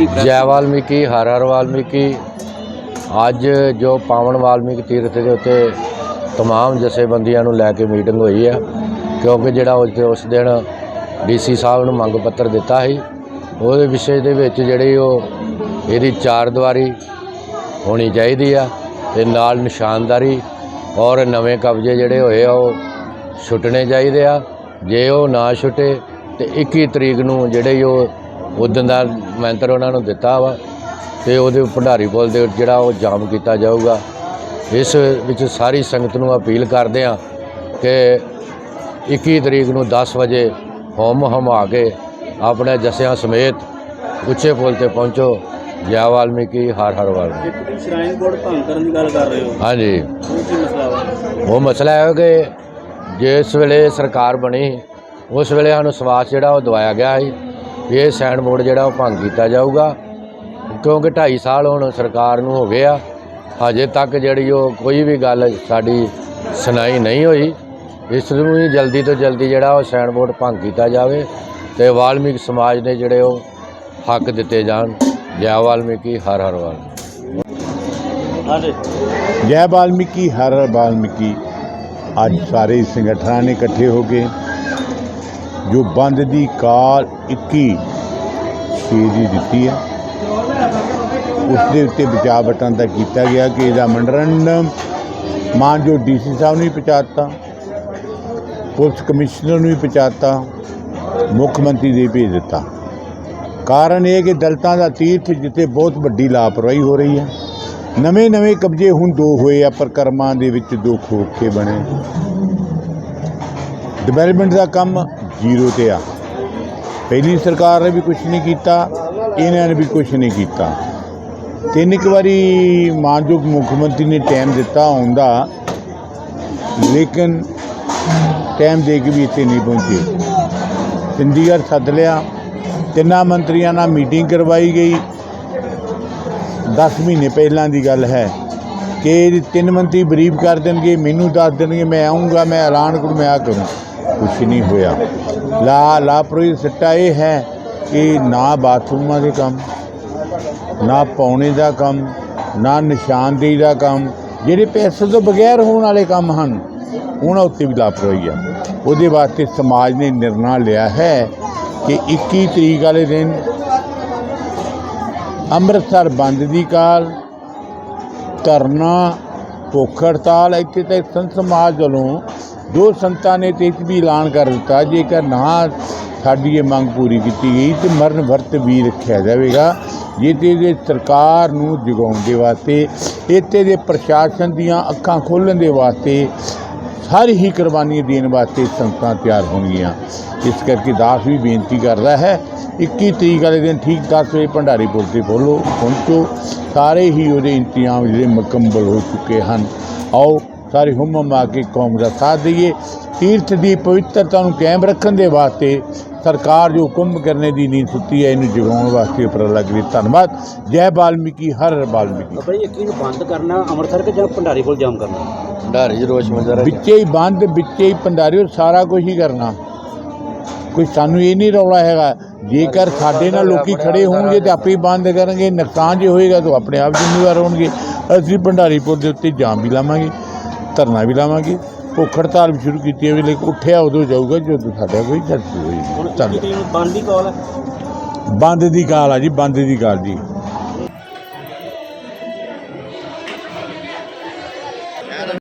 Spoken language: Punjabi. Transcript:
ਵਾਲਮੀਕੀ ਪ੍ਰੈਸ ਜੈ ਵਾਲਮੀਕੀ ਹਰ ਹਰ ਵਾਲਮੀਕੀ ਅੱਜ ਜੋ ਪਾਵਨ ਵਾਲਮੀਕੀ ਤੀਰਥ ਦੇ ਉੱਤੇ तमाम ਜਥੇਬੰਦੀਆਂ ਨੂੰ ਲੈ ਕੇ ਮੀਟਿੰਗ ਹੋਈ ਹੈ ਕਿਉਂਕਿ ਜਿਹੜਾ ਉਸ ਉਸ ਦਿਨ ਡੀਸੀ ਸਾਹਿਬ ਨੂੰ ਮੰਗ ਪੱਤਰ ਦਿੱਤਾ ਸੀ ਉਹਦੇ ਵਿਸ਼ੇ ਦੇ ਵਿੱਚ ਜਿਹੜੀ ਉਹ ਇਹਦੀ ਚਾਰ ਦੀਵਾਰੀ ਹੋਣੀ ਚਾਹੀਦੀ ਆ ਤੇ ਨਾਲ ਨਿਸ਼ਾਨਦਾਰੀ ਔਰ ਨਵੇਂ ਕਬਜ਼ੇ ਜਿਹੜੇ ਹੋਏ ਆ ਉਹ ਛੁੱਟਣੇ ਚਾਹੀਦੇ ਆ ਜੇ ਉਹ ਨਾ ਛੁੱਟੇ ਤੇ 21 ਤਰੀਕ ਨੂੰ ਜਿਹੜੇ ਉਹ ਉਦੋਂ ਦਾ ਮੰਤਰ ਉਹਨਾਂ ਨੂੰ ਦਿੱਤਾ ਵਾ ਤੇ ਉਹਦੇ ਭੰਡਾਰੀ ਪੁਲ ਦੇ ਜਿਹੜਾ ਉਹ ਜਾਮ ਕੀਤਾ ਜਾਊਗਾ। ਇਸ ਵਿੱਚ ਸਾਰੀ ਸੰਗਤ ਨੂੰ ਅਪੀਲ ਕਰਦੇ ਆ ਕਿ 21 ਤਰੀਕ ਨੂੰ 10 ਵਜੇ ਹੋਮ ਹਮਾ ਕੇ ਆਪਣੇ ਜਸਿਆਂ ਸਮੇਤ ਉੱਚੇ ਪੁਲ ਤੇ ਪਹੁੰਚੋ। ਜੈ ਵਾਲਮੀਕੀ ਹਰ ਹਰ ਵਾਲਮੀਕੀ। ਸ਼ਰਾਈਨ ਬੋਰਡ ਭੰਗ ਕਰਨ ਦੀ ਗੱਲ ਕਰ ਰਹੇ ਹੋ? ਹਾਂਜੀ। ਉਹ ਮਸਲਾ ਹੈ ਕਿ ਜਿਸ ਵੇਲੇ ਸਰਕਾਰ ਬਣੀ ਉਸ ਵੇਲੇ ਸਾਨੂੰ ਸਵਾਸ ਜਿਹੜਾ ਉਹ ਦਵਾਇਆ ਗਿਆ ਸੀ। ਵੀ ਇਹ ਸਾਈਨ ਬੋਰਡ ਜਿਹੜਾ ਉਹ ਭੰਗ ਕੀਤਾ ਜਾਊਗਾ। ਕਿਉਂਕਿ 2.5 ਸਾਲ ਹੁਣ ਸਰਕਾਰ ਨੂੰ ਹੋ ਗਏ ਆ। ਹਜੇ ਤੱਕ ਜਿਹੜੀ ਉਹ ਕੋਈ ਵੀ ਗੱਲ ਸਾਡੀ ਸੁਣਾਈ ਨਹੀਂ ਹੋਈ। ਇਸ ਨੂੰ ਹੀ ਜਲਦੀ ਤੋਂ ਜਲਦੀ ਜਿਹੜਾ ਉਹ ਸਾਈਨ ਬੋਰਡ ਭੰਗ ਕੀਤਾ ਜਾਵੇ ਤੇ ਵਾਲਮੀਕ ਸਮਾਜ ਨੇ ਜਿਹੜੇ ਉਹ ਹੱਕ ਦਿੱਤੇ ਜਾਣ। ਜੈ ਵਾਲਮੀਕੀ, ਹਰ ਹਰ ਵਾਲਮੀਕੀ। ਹਾਂਜੀ ਜੈ ਵਾਲਮੀਕੀ, ਹਰ ਹਰ ਵਾਲਮੀਕੀ। ਅੱਜ ਸਾਰੇ ਸੰਗਠਨਾਂ ਨੇ ਇਕੱਠੇ ਹੋ ਕੇ ਜੋ ਬੰਦ ਦੀ ਕਾਲ 21 ਛੇ ਦੀ ਦਿੱਤੀ ਹੈ। ਉਸ ਦੇ ਉੱਤੇ ਬਚਾਅ ਬਟਨ ਦਾ ਕੀਤਾ ਗਿਆ ਕਿ ਇਹਦਾ ਮੰਡਰੰਡਮ ਮਾਨ ਜੋ ਡੀਸੀ ਸਾਹਿਬ ਨੂੰ ਵੀ ਪਹੁੰਚਾਤਾ, ਪੁਲਿਸ ਕਮਿਸ਼ਨਰ ਨੂੰ ਵੀ ਪਹੁੰਚਾਤਾ, ਮੁੱਖ ਮੰਤਰੀ ਦੇ ਭੇਜ ਦਿੱਤਾ। ਕਾਰਨ ਇਹ ਕਿ ਦਲਤਾਂ ਦਾ ਤੀਰਥ ਜਿੱਥੇ ਬਹੁਤ ਵੱਡੀ ਲਾਪਰਵਾਹੀ ਹੋ ਰਹੀ ਹੈ। ਨਵੇਂ ਨਵੇਂ ਕਬਜ਼ੇ ਹੁਣ ਦੋ ਹੋਏ ਆ ਪ੍ਰਕਰਮਾਂ ਦੇ ਵਿੱਚ ਦੋ ਖੋਖੇ ਬਣੇ। ਡਿਵੈਲਪਮੈਂਟ ਦਾ ਕੰਮ ਜ਼ੀਰੋ ਤੇ ਆ। ਪਹਿਲੀ ਸਰਕਾਰ ਨੇ ਵੀ ਕੁਝ ਨਹੀਂ ਕੀਤਾ, ਇਹਨਾਂ ਨੇ ਵੀ ਕੁਝ ਨਹੀਂ ਕੀਤਾ। ਤਿੰਨ ਇੱਕ ਵਾਰੀ ਮਾਨਯੋਗ ਮੁੱਖ ਮੰਤਰੀ ਨੇ ਟਾਈਮ ਦਿੱਤਾ ਹੁੰਦਾ ਲੇਕਿਨ ਟਾਈਮ ਦੇ ਕੇ ਵੀ ਇੱਥੇ ਨਹੀਂ ਪਹੁੰਚੇ। ਚੰਡੀਗੜ੍ਹ ਸੱਦ ਲਿਆ। ਤਿੰਨਾਂ ਮੰਤਰੀਆਂ ਨਾਲ ਮੀਟਿੰਗ ਕਰਵਾਈ ਗਈ। 10 ਮਹੀਨੇ ਪਹਿਲਾਂ ਦੀ ਗੱਲ ਹੈ ਕਿ ਤਿੰਨ ਮੰਤਰੀ ਬਰੀਫ ਕਰ ਦੇਣਗੇ, ਮੈਨੂੰ ਦੱਸ ਦੇਣਗੇ, ਮੈਂ ਆਉਂਗਾ ਮੈਂ ਐਲਾਨ ਕਰੂੰ, ਮੈਂ ਆ ਕਰੂੰ। ਕੁਛ ਨਹੀਂ ਹੋਇਆ। ਲਾ, ਲਾਪਰਵਾਹੀ ਸਿੱਟਾ ਇਹ ਹੈ ਕਿ ਨਾ ਬਾਥਰੂਮਾਂ ਦੇ ਕੰਮ, ਨਾ ਪਾਉਣੇ ਦਾ ਕੰਮ, ਨਾ ਨਿਸ਼ਾਨਦੇਹੀ ਦਾ ਕੰਮ, ਜਿਹੜੇ ਪੈਸੇ ਤੋਂ ਬਗੈਰ ਹੋਣ ਵਾਲੇ ਕੰਮ ਹਨ, ਉਹਨਾਂ ਉੱਤੇ ਵੀ ਲਾਪਰਵਾਹੀ ਆ। ਉਹਦੇ ਵਾਸਤੇ ਸਮਾਜ ਨੇ ਨਿਰਣਾ ਲਿਆ ਹੈ ਕਿ 21 ਤਰੀਕ ਵਾਲੇ ਦਿਨ ਅੰਮ੍ਰਿਤਸਰ ਬੰਦ ਦੀ ਕਾਲ, ਧਰਨਾ, ਭੁੱਖ ਹੜਤਾਲ, ਇੱਥੇ ਤਾਂ ਸੰਤ ਸਮਾਜ ਵੱਲੋਂ ਜੋ ਸੰਤਾਂ ਨੇ ਤੇ ਇਹ ਵੀ ਐਲਾਨ ਕਰ ਦਿੱਤਾ, ਜੇਕਰ ਨਾ ਸਾਡੀ ਇਹ ਮੰਗ ਪੂਰੀ ਕੀਤੀ ਗਈ, ਤੇ ਮਰਨ ਵਰਤ ਵੀ ਰੱਖਿਆ ਜਾਵੇਗਾ। ਜਿਹਦੇ ਦੇ ਸਰਕਾਰ ਨੂੰ ਜਗਾਉਣ ਦੇ ਵਾਸਤੇ, ਇੱਥੇ ਦੇ ਪ੍ਰਸ਼ਾਸਨ ਦੀਆਂ ਅੱਖਾਂ ਖੋਲ੍ਹਣ ਦੇ ਵਾਸਤੇ ਸਾਰੀ ਹੀ ਕੁਰਬਾਨੀਆਂ ਦੇਣ ਵਾਸਤੇ ਸੰਗਤਾਂ ਤਿਆਰ ਹੋਣਗੀਆਂ। ਇਸ ਕਰਕੇ ਦਾਸ ਵੀ ਬੇਨਤੀ ਕਰਦਾ ਹੈ 21 ਤਰੀਕ ਵਾਲੇ ਦਿਨ ਠੀਕ 10 ਵਜੇ ਭੰਡਾਰੀ ਪੁਲ ਤੇ ਬੋਲੋ, ਪਹੁੰਚੋ। ਸਾਰੇ ਹੀ ਉਹਦੇ ਇੰਤਜ਼ਾਮ ਜਿਹੜੇ ਮੁਕੰਮਲ ਹੋ ਚੁੱਕੇ ਹਨ। ਆਓ ਸਾਰੇ ਹੁਮਮ ਆ ਕੇ ਕੌਮ ਦਾ ਸਾਥ ਦਈਏ। ਤੀਰਥ ਦੀ ਪਵਿੱਤਰਤਾ ਨੂੰ ਕਾਇਮ ਰੱਖਣ ਦੇ ਵਾਸਤੇ ਸਰਕਾਰ ਜੋ ਹੁਕਮ ਕਰਨੇ ਦੀ ਨੀਂਦ ਸੁੱਤੀ ਹੈ ਇਹਨੂੰ ਜਗਾਉਣ ਵਾਸਤੇ ਉਪਰਾਲਾ ਕਰੀ ਧੰਨਵਾਦ। ਜੈ ਬਾਲਮੀਕੀ ਹਰ ਹਰ ਬਾਲਮੀਕੀ। ਜੀ ਯਕੀਨ ਬੰਦ ਕਰਨਾ ਅੰਮ੍ਰਿਤਸਰ ਕਿ ਜਾਂ ਭੰਡਾਰੀ ਪੁਲ ਜਾਮ ਕਰਨਾ? ਭੰਡਾਰੀ ਜੀ ਰੋਸ਼ ਮੰਦਰ ਵਿੱਚੇ ਹੀ ਬੰਦ ਵਿੱਚੇ ਹੀ ਭੰਡਾਰੀ ਸਾਰਾ ਕੁਝ ਹੀ ਕਰਨਾ। ਕੋਈ ਸਾਨੂੰ ਇਹ ਨਹੀਂ ਰੌਲਾ ਹੈਗਾ। ਜੇਕਰ ਸਾਡੇ ਨਾਲ ਲੋਕੀ ਖੜੇ ਹੋਣਗੇ ਤੇ ਆਪੇ ਹੀ ਬੰਦ ਕਰਨਗੇ। ਨੁਕਸਾਨ ਜੇ ਹੋਏਗਾ ਤਾਂ ਆਪਣੇ ਆਪ ਜ਼ਿੰਮੇਵਾਰ ਹੋਣਗੇ। ਅਸੀਂ ਭੰਡਾਰੀਪੁਰ ਦੇ ਉੱਤੇ ਜਾਮ ਵੀ ਲਾਵਾਂਗੇ। ਧਰਨਾ ਵੀ ਲਾਵਾਂਗੇ। ਭੁੱਖ ਹੜਤਾਲ ਵੀ ਸ਼ੁਰੂ ਕੀਤੀ ਹੈ ਵੀ ਲੇਕਿਨ ਉੱਠਿਆ ਉਦੋਂ ਜਾਊਗਾ ਜਦੋਂ ਸਾਡਾ ਕੋਈ ਚਰਚੀ ਹੋਈ 21 ਤਰੀਕ ਨੂੰ ਬੰਦ ਦੀ ਕਾਲ ਹੈ? ਬੰਦ ਦੀ ਕਾਲ ਆ ਜੀ ਬੰਦ ਦੀ ਕਾਲ ਜੀ।